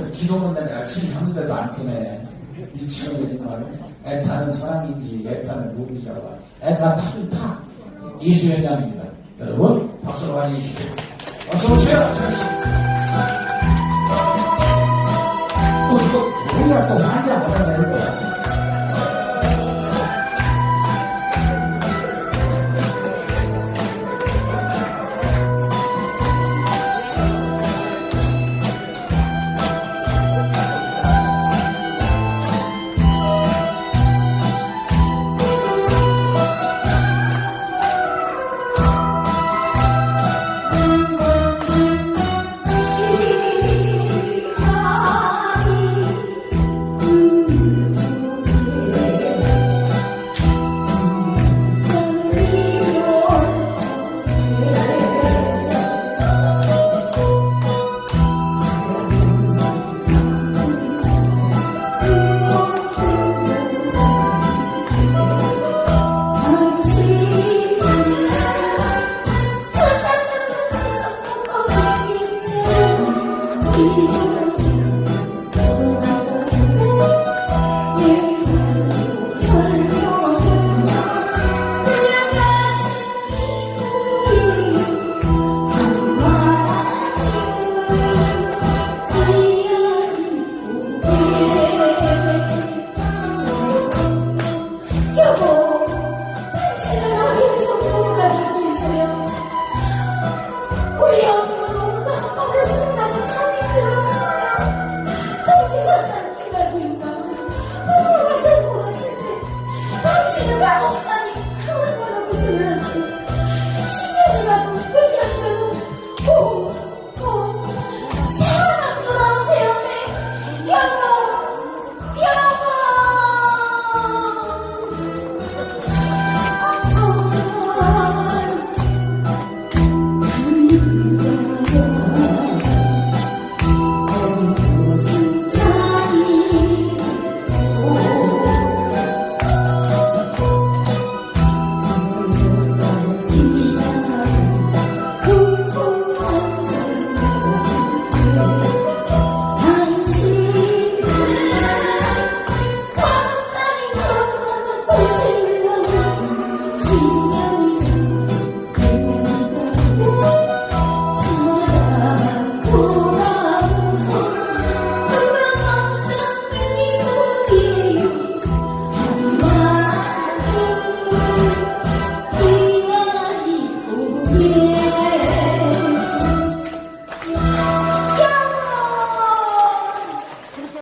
하여튼 기도문단 열심히 하는데도 안 되네. 미치겠네 정말. 애타는 사랑인지 애타는 무엇이라고. 애타 타긴 타. 이수연양입니다. 여러분 박수로 환영해 주십시오. 어서 오세요. 어서 오세요. 또 이거 우리가 또 환자 받아내는 死ねるな